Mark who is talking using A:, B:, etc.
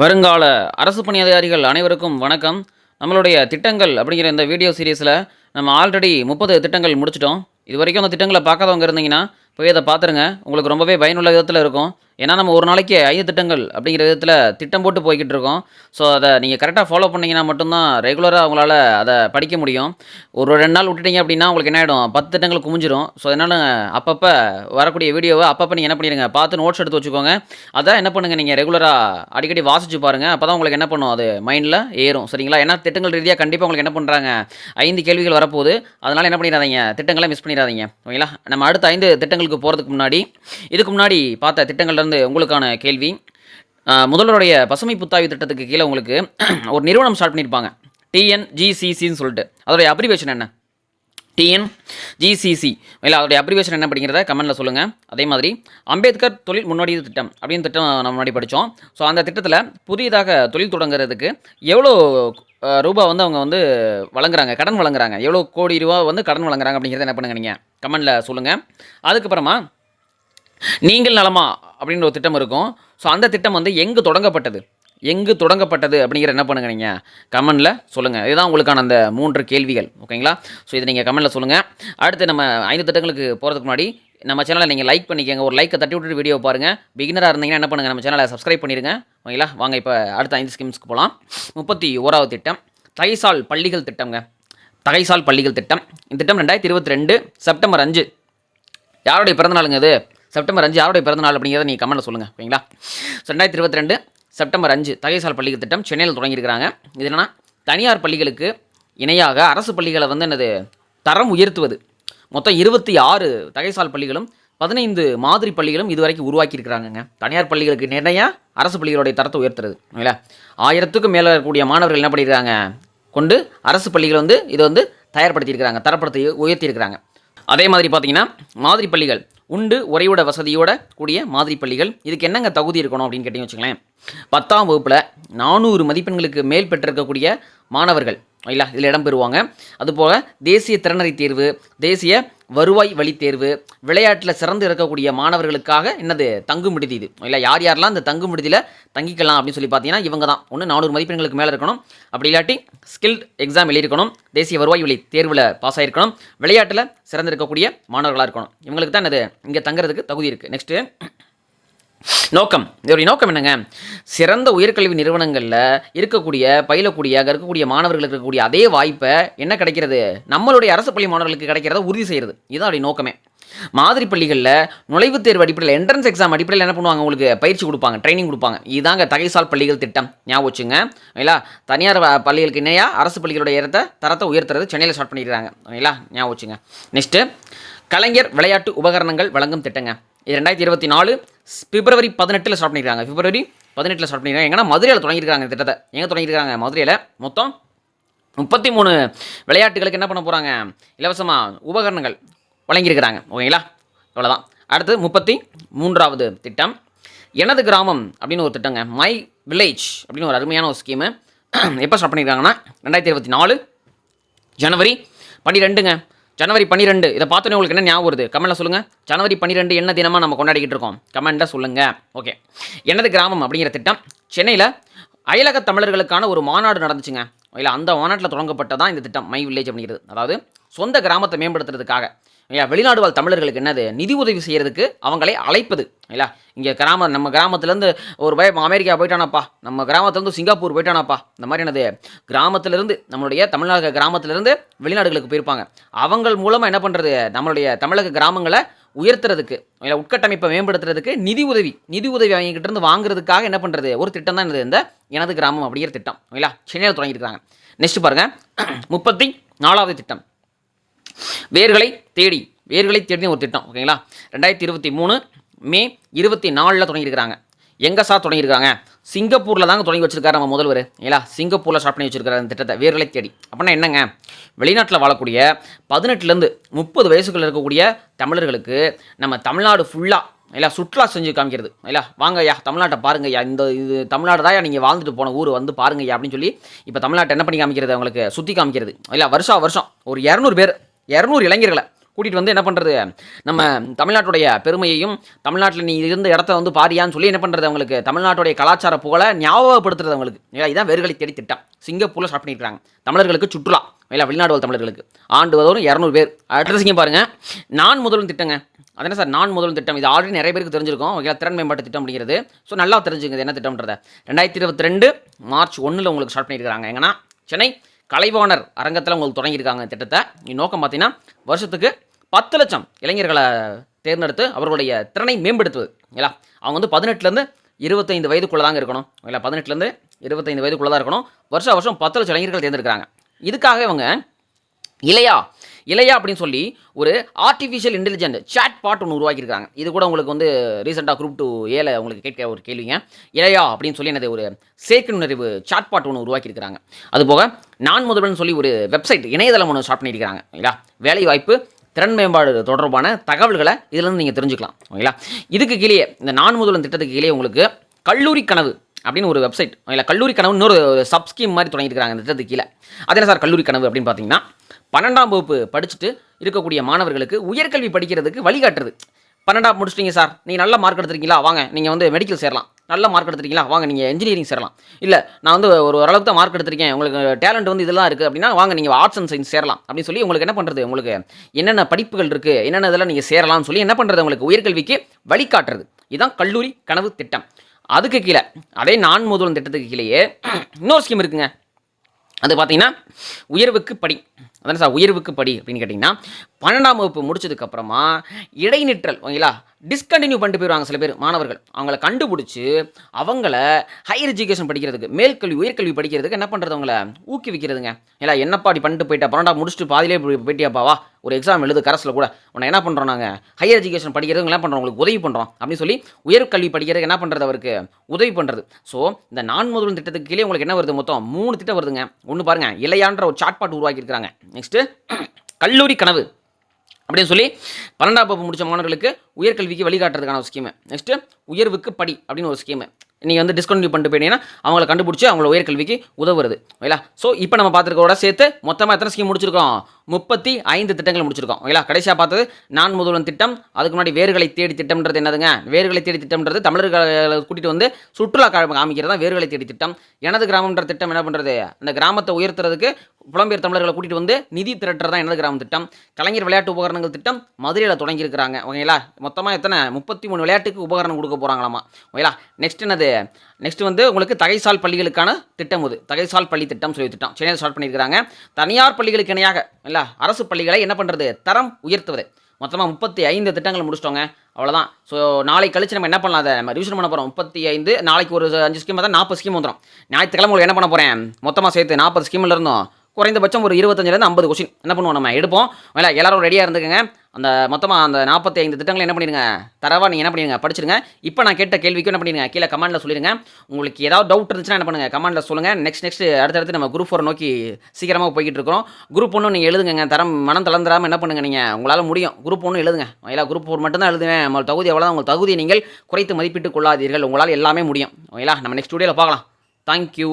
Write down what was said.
A: வருங்கால அரசு பணி அதிகாரிகள் அனைவருக்கும் வணக்கம். நம்மளுடைய திட்டங்கள் அப்படிங்கிற இந்த வீடியோ சீரீஸில் நம்ம ஆல்ரெடி முப்பது திட்டங்கள் முடிச்சிட்டோம். இது வரைக்கும் அந்த திட்டங்களை பார்க்காதவங்க இருந்தீங்கன்னா போய் அதை பார்த்துருங்க. உங்களுக்கு ரொம்பவே பயனுள்ள விதத்தில் இருக்கும். ஏன்னா நம்ம ஒரு நாளைக்கு ஐந்து திட்டங்கள் அப்படிங்கிற விதத்தில் திட்டம் போட்டு போய்கிட்டு இருக்கோம். ஸோ அதை நீங்கள் கரெக்டாக ஃபாலோ பண்ணிங்கன்னா மட்டும்தான் ரெகுலராக உங்களால் அதை படிக்க முடியும். ஒரு ரெண்டு நாள் விட்டுட்டீங்க அப்படின்னா உங்களுக்கு என்ன ஆகிடும் பத்து திட்டங்கள் குமிஞ்சிரும். ஸோ அதனால் அப்பப்போ வரக்கூடிய வீடியோவை அப்பப்போ நீங்கள் என்ன பண்ணிடுங்க பார்த்து நோட்ஸ் எடுத்து வச்சுக்கோங்க. அதான் என்ன பண்ணுங்கள் நீங்கள் ரெகுலராக அடிக்கடி வாசிச்சு பாருங்கள் அப்போ தான் உங்களுக்கு என்ன பண்ணும்? அது மைண்டில் ஏறும். சரிங்களா? ஏன்னா திட்டங்கள் ரீதியாக கண்டிப்பாக உங்களுக்கு என்ன பண்ணுறாங்க ஐந்து கேள்விகள் வரப்போகுது. அதனால் என்ன பண்ணிடாதீங்க? திட்டங்களை மிஸ் பண்ணிடாதீங்க. ஓகேங்களா? நம்ம அடுத்த ஐந்து திட்டங்களுக்கு போகிறதுக்கு முன்னாடி இதுக்கு முன்னாடி பார்த்த திட்டங்கள்லேருந்து உங்களுக்கான கேள்வி. முதல்வருடைய பசுமை புத்தாய்வு திட்டத்துக்கு கீழே உங்களுக்கு ஒரு நிறுவனம் ஸ்டார்ட் பண்ணியிருப்பாங்க. டிஎன்ஜிசிசின்னு சொல்லிட்டு. அதோடைய அப்ரிவேஷன் என்ன? டிஎன் ஜிசிசி இல்லை அதோடைய அப்ரிவேஷன் என்ன அப்படிங்கிறத கமெண்ட்டில் சொல்லுங்கள் அதே மாதிரி அம்பேத்கர் தொழில் முன்னோடி திட்டம் அப்படின்னு திட்டம் நம்ம முன்னாடி படித்தோம் ஸோ அந்த திட்டத்தில் புதியதாக தொழில் தொடங்குறதுக்கு எவ்வளோ ரூபா வந்து அவங்க வந்து வழங்குறாங்க கடன் வழங்குறாங்க? எவ்வளோ கோடி ரூபா வந்து கடன் வழங்குறாங்க அப்படிங்கிறத என்ன பண்ணுங்க நீங்கள் கமெண்ட்டில் சொல்லுங்கள் அதுக்கப்புறமா நீங்கள் நலமா அப்படின்ற ஒரு திட்டம் இருக்கும். ஸோ அந்த திட்டம் வந்து எங்கு தொடங்கப்பட்டது? எங்கு தொடங்கப்பட்டது அப்படிங்கிற என்ன பண்ணுங்க நீங்கள் கமெண்டில் சொல்லுங்கள் இதுதான் உங்களுக்கான அந்த மூன்று கேள்விகள். ஓகேங்களா? ஸோ இதை நீங்கள் கமெண்டில் சொல்லுங்கள் அடுத்து நம்ம ஐந்து திட்டங்களுக்கு போகிறதுக்கு முன்னாடி நம்ம சேனலை நீங்கள் லைக் பண்ணிக்கோங்க. ஒரு லைக்கை தட்டி விட்டுட்டு வீடியோ பாருங்கள் பிகினராக இருந்தீங்கன்னா என்ன பண்ணுங்கள் நம்ம சேனலை சப்ஸ்கிரைப் பண்ணிடுங்க. ஓகேங்களா? வாங்க இப்போ அடுத்த ஐந்து ஸ்கீம்ஸ்க்கு போகலாம் முப்பத்தி ஓராவது திட்டம். தைசால் பள்ளிகள் திட்டம்ங்க. தகைசால் பள்ளிகள் திட்டம். இந்த திட்டம் ரெண்டாயிரத்தி இருபத்தி ரெண்டு செப்டம்பர் அஞ்சு. யாருடைய பிறந்தநாளுங்க இது? செப்டம்பர் அஞ்சு யாருடைய பிறந்தநாள் அப்படிங்கிறத நீங்கள் கமெண்ட்டில் சொல்லுங்கள் ஓகேங்களா? ஸோ ரெண்டாயிரத்தி இருபத்தி ரெண்டு செப்டம்பர் அஞ்சு தகைசால் பள்ளிகள் திட்டம் சென்னையில் தொடங்கியிருக்கிறாங்க. இது என்னென்னா தனியார் பள்ளிகளுக்கு இணையாக அரசு பள்ளிகளை வந்து என்னது தரம் உயர்த்துவது. மொத்தம் இருபத்தி ஆறு தகைசால் பள்ளிகளும் பதினைந்து மாதிரி பள்ளிகளும் இதுவரைக்கும் உருவாக்கியிருக்கிறாங்கங்க. தனியார் பள்ளிகளுக்கு நிறைய அரசு பள்ளிகளுடைய தரத்தை உயர்த்துறது ஓகேங்களா? ஆயிரத்துக்கும் மேலே இருக்கக்கூடிய மாணவர்கள் என்ன பண்ணியிருக்காங்க கொண்டு அரசு பள்ளிகள் வந்து இதை வந்து தயார்படுத்தியிருக்கிறாங்க தரப்படுத்தி உயர்த்தியிருக்கிறாங்க. அதே மாதிரி பார்த்தீங்கன்னா மாதிரி பள்ளிகள் உண்டு உறைவிட வசதியோட கூடிய மாதிரி பள்ளிகள். இதுக்கு என்னங்க தகுதி இருக்கணும் அப்படின்னு கேட்டீங்க வச்சுங்களேன் பத்தாம் வகுப்பில் நானூறு மதிப்பெண்களுக்கு மேல் பெற்றிருக்கக்கூடிய மாணவர்கள் இல்லை இதில் இடம் பெறுவாங்க. அதுபோக தேசிய திறனறி தேர்வு தேசிய வருவாய் வழி தேர்வு விளையாட்டில் சிறந்து இருக்கக்கூடிய மாணவர்களுக்காக என்னது தங்கும் விடுதி இது. இல்லை யார் யாரெல்லாம் இந்த தங்கும் விடுதியில் தங்கிக்கலாம் அப்படின்னு சொல்லி பார்த்தீங்கன்னா இவங்க தான் ஒன்று நானூறு மதிப்பெண்களுக்கு மேலே இருக்கணும். அப்படி இல்லாட்டி ஸ்கில்ட் எக்ஸாம் எழுதியிருக்கணும். தேசிய வருவாய் வழி தேர்வில் பாஸ் ஆகிருக்கணும் விளையாட்டில் சிறந்து இருக்கக்கூடிய மாணவர்களாக இருக்கணும். இவங்களுக்கு தான் என்னது இங்கே தங்குறதுக்கு தகுதி இருக்குது நெக்ஸ்ட்டு நோக்கம். இதோடைய நோக்கம் என்னங்க? சிறந்த உயர்கல்வி நிறுவனங்களில் இருக்கக்கூடிய பயிலக்கூடிய அங்கே இருக்கக்கூடிய மாணவர்களுக்கு இருக்கக்கூடிய அதே வாய்ப்பை என்ன கிடைக்கிறது? நம்மளுடைய அரசு பள்ளி மாணவர்களுக்கு கிடைக்கிறத உறுதி செய்கிறது இதுதான் அவருடைய நோக்கமே. மாதிரி பள்ளிகளில் நுழைவுத் தேர்வு அடிப்படையில் என்ட்ரன்ஸ் எக்ஸாம் அடிப்படையில் என்ன பண்ணுவாங்க? உங்களுக்கு பயிற்சி கொடுப்பாங்க ட்ரைனிங் கொடுப்பாங்க. இதுதாங்க தகைசால் பள்ளிகள் திட்டம். ஞாபகம் வச்சுங்க. இல்லைங்களா தனியார் பள்ளிகளுக்கு இணையாக அரசு பள்ளிகளுடைய இடத்த தரத்தை உயர்த்துறது சென்னையில் ஸ்டார்ட் பண்ணிக்கிறாங்க ஓகேங்களா ஞாபகம் வச்சுங்க. நெக்ஸ்ட்டு கலைஞர் விளையாட்டு உபகரணங்கள் வழங்கும் திட்டங்க. இது ரெண்டாயிரத்தி இருபத்தி நாலு பிப்ரவரி பதினெட்டில் ஸ்டார்ட் பண்ணியிருக்காங்க பிப்ரவரி பதினெட்டில் ஸ்டார்ட் பண்ணியிருக்காங்க எங்கன்னா மதுரையில் தொடங்கியிருக்காங்க திட்டத்தை. எங்கே தொடங்கியிருக்காங்க? மதுரையில் மொத்தம் முப்பத்தி மூணு விளையாட்டுகளுக்கு என்ன பண்ண போகிறாங்க இலவசமாக உபகரணங்கள் வழங்கியிருக்கிறாங்க. ஓகேங்களா? இவ்வளோதான் அடுத்து முப்பத்தி மூன்றாவது திட்டம். எனது கிராமம் அப்படின்னு ஒரு திட்டங்க. மை வில்லேஜ் அப்படின்னு ஒரு அருமையான ஒரு ஸ்கீமு எப்போ ஸ்டார்ட் பண்ணியிருக்காங்கன்னா ரெண்டாயிரத்தி இருபத்தி நாலு ஜனவரி பன்னிரெண்டுங்க. ஜனவரி பன்னிரெண்டு. இதை பார்த்தோன்னே உங்களுக்கு என்ன ஞாபகம் வருது? கமெண்ட்டில் சொல்லுங்கள் ஜனவரி பன்னிரெண்டு என்ன தினமாக நம்ம கொண்டாடிக்கிட்டு இருக்கோம்? கமெண்ட்டில் சொல்லுங்கள் ஓகே. எனது கிராமம் அப்படிங்கிற திட்டம்? சென்னையில் அயலக தமிழர்களுக்கான ஒரு மாநாடு நடந்துச்சுங்க. இல்லை அந்த மாநாட்டில் தொடங்கப்பட்டதான் இந்த திட்டம் மை வில்லேஜ் அப்படிங்கிறது. அதாவது சொந்த கிராமத்தை மேம்படுத்துறதுக்காக. இல்லையா? வெளிநாடு வாழ் தமிழர்களுக்கு என்னது? நிதி உதவி செய்கிறதுக்கு அவங்களை அழைப்பது இல்லையா? இங்கே கிராம நம்ம கிராமத்துலேருந்து ஒரு பய அமெரிக்கா போயிட்டானாப்பா. நம்ம கிராமத்துலேருந்து சிங்கப்பூர் போயிட்டானாப்பா. இந்த மாதிரி என்னது? கிராமத்திலிருந்து நம்மளுடைய தமிழ்நாடு கிராமத்திலிருந்து வெளிநாடுகளுக்கு போயிருப்பாங்க. அவங்கள் மூலமாக என்ன பண்ணுறது நம்மளுடைய தமிழக கிராமங்களை உயர்த்துறதுக்கு இல்லை உட்கட்டமைப்பை மேம்படுத்துறதுக்கு நிதி உதவி நிதி உதவி அவங்ககிட்ட இருந்து வாங்குறதுக்காக என்ன பண்ணுறது ஒரு திட்டம் தான் என்னது? இந்த எனது கிராமம் அப்படிங்கிற திட்டம் இல்லையா? சென்னையில் தொடங்கியிருக்காங்க நெக்ஸ்ட் பாருங்கள் முப்பத்தி நாலாவது திட்டம். வேர்களை தேடி வேர்களை தேடி ஒரு திட்டம் ஓகேங்களா ரெண்டாயிரத்தி இருபத்தி மூணு மே இருபத்தி நாலில் தொடங்கியிருக்கிறாங்க. எங்கே சார் தொடங்கியிருக்காங்க? சிங்கப்பூரில் தாங்க தொடங்கி வச்சிருக்காரு நம்ம முதல்வர் ஏங்களா சிங்கப்பூரில் ஸ்டார்ட் பண்ணி வச்சிருக்காரு அந்த திட்டத்தை வேர்களை தேடி. அப்படின்னா என்னங்க? வெளிநாட்டில் வாழக்கூடிய பதினெட்டுலேருந்து முப்பது வயசுக்குள்ள இருக்கக்கூடிய தமிழர்களுக்கு நம்ம தமிழ்நாடு ஃபுல்லாக இல்லை சுற்றுலா செஞ்சு காமிக்கிறது இல்லை வாங்க ஐயா தமிழ்நாட்டை பாருங்க ஐயா இந்த இது தமிழ்நாடு தான் நீங்கள் வாழ்ந்துட்டு போன ஊர் வந்து பாருங்க ஐயா அப்படின்னு சொல்லி இப்போ தமிழ்நாட்டை என்ன பண்ணி காமிக்கிறது? அவங்களுக்கு சுற்றி காமிக்கிறது இல்லை வருஷம் வருஷம் ஒரு இரநூறு பேர் இரநூறு இளைஞர்களை கூட்டிகிட்டு வந்து என்ன பண்ணுறது நம்ம தமிழ்நாட்டுடைய பெருமையையும் தமிழ்நாட்டில் நீ இருந்த இடத்த வந்து பாரியான்னு சொல்லி என்ன பண்ணுறது அவங்களுக்கு? தமிழ்நாட்டுடைய கலாச்சார புகழை ஞாபகப்படுத்துறது அவங்களுக்கு. இதான் இதுதான் வேர்களை தேடி திட்டம். சிங்கப்பூரில் ஸ்டார்ட் பண்ணியிருக்காங்க தமிழர்களுக்கு சுற்றுலா. இல்லை வெளிநாடு வாழ் தமிழர்களுக்கு. ஆண்டு வதோறும் இரநூறு பேர். அட்ரஸிங்க பாருங்கள் நான் முதலும் திட்டங்க. அதனால் சார்? நான் முதலும் திட்டம். இது ஆல்ரெடி நிறைய பேருக்கு தெரிஞ்சிருக்கும். ஓகே திறன் மேம்பாட்டு திட்டம் அப்படிங்கிறது. ஸோ நல்லா தெரிஞ்சுங்க என்ன திட்டம்ன்றத. ரெண்டாயிரத்தி இருபத்தி ரெண்டு மார்ச் ஒன்றில் உங்களுக்கு ஸ்டார்ட் பண்ணியிருக்காங்க எங்கன்னா சென்னை கலைவாணர் அரங்கத்தில் உங்களுக்கு தொடங்கியிருக்காங்க திட்டத்தை. நோக்கம் பார்த்தீங்கன்னா வருஷத்துக்கு பத்து லட்சம் இளைஞர்களை தேர்ந்தெடுத்து அவர்களுடைய திறனை மேம்படுத்துவது. இல்லையா? அவங்க வந்து பதினெட்டுலேருந்து இருபத்தைந்து வயதுக்குள்ளே தாங்க இருக்கணும். இல்லை பதினெட்டுலேருந்து இருபத்தைந்து வயதுக்குள்ளே தான் இருக்கணும். வருஷம் வருஷம் பத்து லட்சம் இளைஞர்கள் தேர்ந்தெடுக்கிறாங்க. இதுக்காக இவங்க இளையா இளையா அப்படின்னு சொல்லி ஒரு ஆர்டிஃபிஷியல் இன்டெலிஜென்ட் சாட் பாட் ஒன்று உருவாக்கியிருக்காங்க. இது கூட உங்களுக்கு வந்து ரீசெண்டாக குரூப் டூ ஏல உங்களுக்கு கேட்க ஒரு கேள்விங்க. இளையா அப்படின்னு சொல்லி எனது ஒரு செயற்கை நிறைவு சாட் பாட் ஒன்று உருவாக்கியிருக்காங்க அதுபோக நான் முதல்வன் சொல்லி ஒரு வெப்சைட் இணையதளம் ஒன்று ஸ்டார்ட் பண்ணியிருக்காங்க இல்லையா? வேலை வாய்ப்பு திறன் மேம்பாடு தொடர்பான தகவல்களை இதிலிருந்து நீங்கள் தெரிஞ்சுக்கலாம். ஓகேங்களா? இதுக்கு கீழே இந்த நான் முதல்வன் திட்டத்துக்கு கீழே உங்களுக்கு கல்லூரி கனவு அப்படின்னு ஒரு வெப்சைட் இல்லை கல்லூரி கனவு இன்னொரு சப் ஸ்கீம் மாதிரி தொடங்கியிருக்காங்க இந்த திட்டத்துக்கு கீழே. அது என்ன சார் கல்லூரி கனவு அப்படின்னு பார்த்தீங்கன்னா பன்னெண்டாம் வகுப்பு படிச்சுட்டு இருக்கக்கூடிய மாணவர்களுக்கு உயர்கல்வி படிக்கிறதுக்கு வழிகாட்டுறது. பன்னெண்டாம் முடிச்சிட்டீங்க சார். நீங்கள் நல்ல மார்க் எடுத்துருக்கீங்களா? வாங்க நீங்கள் வந்து மெடிக்கல் சேரலாம். நல்ல மார்க் எடுத்துருக்கீங்களா? வாங்க நீங்கள் இன்ஜினியரிங் சேரலாம். இல்லை நான் வந்து ஒரு ஓரளவுக்கு தான் மார்க் எடுத்திருக்கேன். உங்களுக்கு டேலண்ட் வந்து இதெல்லாம் இருக்குது அப்படின்னா வாங்க நீங்கள் ஆர்ட்ஸ் அண்ட் சயின்ஸ் சேரலாம். அப்படின்னு சொல்லி உங்களுக்கு என்ன பண்ணுறது உங்களுக்கு என்னென்ன படிப்புகள் இருக்குது என்னென்ன இதெல்லாம் நீங்கள் சேரலாம்னு சொல்லி என்ன பண்ணுறது உங்களுக்கு உயர்கல்விக்கு வழிகாட்டுறது. இதுதான் கல்லூரி கனவு திட்டம். அதுக்கு கீழே அதே நான் முதல்வன் திட்டத்துக்கு கீழேயே இன்னொரு ஸ்கீம் இருக்குங்க. அது பார்த்தீங்கன்னா உயர்வுக்கு படி. அதான் சார் உயர்வுக்கு படி அப்படின்னு கேட்டிங்கன்னா பன்னெண்டாம் வகுப்பு முடிச்சதுக்கப்புறமா இடைநிற்றல் ஓகேங்களா? டிஸ்கண்டினியூ பண்ணிட்டு போயிடுவாங்க சில பேர் மாணவர்கள். அவங்கள கண்டுபிடிச்சி அவங்கள ஹையர் எஜுகேஷன் படிக்கிறதுக்கு மேல்கல்வி உயர்கல்வி படிக்கிறதுக்கு என்ன பண்ணுறது அவங்கள? ஊக்குவிக்கிறதுங்க. இல்லை என்னப்பா அப்படி பண்ணிட்டு போயிட்டா? பன்னெண்டாம் முடிச்சுட்டு பாதிலே போய் போயிட்டியாப்பாவா ஒரு எக்ஸாம் எழுது கரஸில் கூட. உன்னை என்ன பண்ணுறோம் நாங்கள் ஹையர் எஜுகேஷன் படிக்கிறதுக்கு என்ன பண்ணுறோம் உங்களுக்கு உதவி பண்ணுறோம் அப்படின்னு சொல்லி உயர்கல்வி படிக்கிறதுக்கு என்ன பண்ணுறது அவருக்கு? உதவி பண்ணுறது ஸோ இந்த நான் முதல் திட்டத்துக்கு கீழே உங்களுக்கு என்ன வருது மொத்தம்? மூணு திட்டம் வருதுங்க. ஒன்று பாருங்கள் இல்லையான்ற ஒரு சாட்பாட் உருவாக்கியிருக்காங்க நெக்ஸ்ட்டு கல்லூரி கனவு அப்படின்னு சொல்லி பன்னெண்டாம் வகுப்பு முடித்த மாணவர்களுக்கு உயர்கல்விக்கு வழிகாட்டுறதுக்கான ஒரு ஸ்கீமு நெக்ஸ்ட்டு உயர்வுக்கு படி அப்படின்னு ஒரு ஸ்கீமு நீங்கள் வந்து டிஸ்கண்டினியூ பண்ணிட்டு போயிட்டீங்கன்னா அவங்கள கண்டுபிடிச்சி அவங்கள உயர்கல்விக்கு உதவுறது. ஓகேங்களா ஸோ இப்போ நம்ம பார்த்துருக்கோட சேர்த்து மொத்தமாக எத்தனை ஸ்கீம் முடிச்சிருக்கோம் முப்பத்தி ஐந்து திட்டங்கள் முடிச்சிருக்கோம். ஓகேங்களா? கடைசியாக பார்த்தது நான் முதல்வன் திட்டம் அதுக்கு முன்னாடி வேர்களை தேடி திட்டம்ன்றது என்னதுங்க? வேர்களை தேடி திட்டம்ன்றது தமிழர்களை கூட்டிகிட்டு வந்து சுற்றுலா காமிக்கிறது தான் வேர்களை தேடி திட்டம். எனது கிராமம்ன்ற திட்டம் என்ன பண்ணுறது அந்த கிராமத்தை உயர்த்துறதுக்கு புலம்பெயர் தமிழர்களை கூட்டிகிட்டு வந்து நிதி திரட்டுறது தான் எனது கிராமம் திட்டம். கலைஞர் விளையாட்டு உபகரணங்கள் திட்டம் மதுரையில் தொடங்கியிருக்கிறாங்க. ஓகேங்களா? மொத்தமாக எத்தனை? முப்பத்தி மூணு விளையாட்டுக்கு உபகரணம் கொடுக்க போகிறாங்களாமா ஓகேங்களா? நெக்ஸ்ட் என்னது? நெக்ஸ்ட் வந்து உங்களுக்கு தகைசால் பள்ளிகளுக்கான திட்டம் இது. தகைசால் பள்ளி திட்டம் சொல்லி திட்டம் சென்னையில் ஸ்டார்ட் பண்ணியிருக்காங்க தனியார் பள்ளிகளுக்கு இணையாக இல்லை அரசு பள்ளிகளை என்ன பண்ணுறது தரம் உயர்த்துவது. மொத்தமாக முப்பத்தி ஐந்து திட்டங்கள் முடிச்சிட்டோங்க. அவ்வளோதான் ஸோ நாளை கழிச்சு நம்ம என்ன பண்ணலாம் அதை? நம்ம ரிவிஷன் பண்ண போகிறோம் முப்பத்தி ஐந்து நாளைக்கு ஒரு அஞ்சு ஸ்கீம் தான் நாற்பது ஸ்கீம் வந்துடும் ஞாயிற்றுக்கிழமை உங்களுக்கு என்ன பண்ண போகிறேன் மொத்தமாக சேர்த்து நாற்பது ஸ்கீமில் இருந்தோம். குறைந்தபட்சம் ஒரு இருபத்தஞ்சிலேருந்து ஐம்பது கொஸ்டின் என்ன பண்ணுவோம்? நம்ம எடுப்போம். வேலை எல்லாரும் ரெடியாக இருந்துக்கங்க. அந்த மொத்தமாக அந்த நாற்பத்தி ஐந்து திட்டங்களை என்ன பண்ணிடுங்க? தரவா நீங்கள் என்ன பண்ணிடுங்க? படிச்சிருங்க இப்போ நான் கேட்ட கேள்விக்கு என்ன பண்ணிடுங்க? கீழே கமெண்ட்டில் சொல்லிடுங்க. உங்களுக்கு ஏதாவது டவுட் இருந்துச்சுன்னா என்ன பண்ணுங்கள் கமெண்ட்டில் சொல்லுங்கள் நெக்ஸ்ட் நெக்ஸ்ட் அடுத்தடுத்து நம்ம குரூப் ஃபோர் நோக்கி சீக்கிரமாக போய்கிட்டு இருக்கிறோம். குரூப் ஒன்று நீங்கள் எழுதுங்க தரம் மனம் தளர்ந்துடாமல் என்ன பண்ணுங்கள் நீங்கள் உங்களால் முடியும். குரூப் ஒன்று எழுதுங்க. இல்லை குரூப் ஃபோர் மட்டும்தான் எழுதுவேன். நம்ம தகுதி எவ்வளோ உங்கள் தகுதியை நீங்கள் குறைத்து மதிப்பிட்டு கொள்ளாதீர்கள். உங்களால் எல்லாமே முடியும். ஓகேங்களா நம்ம நெக்ஸ்ட் வீடியோவில் பார்க்கலாம். தேங்க்யூ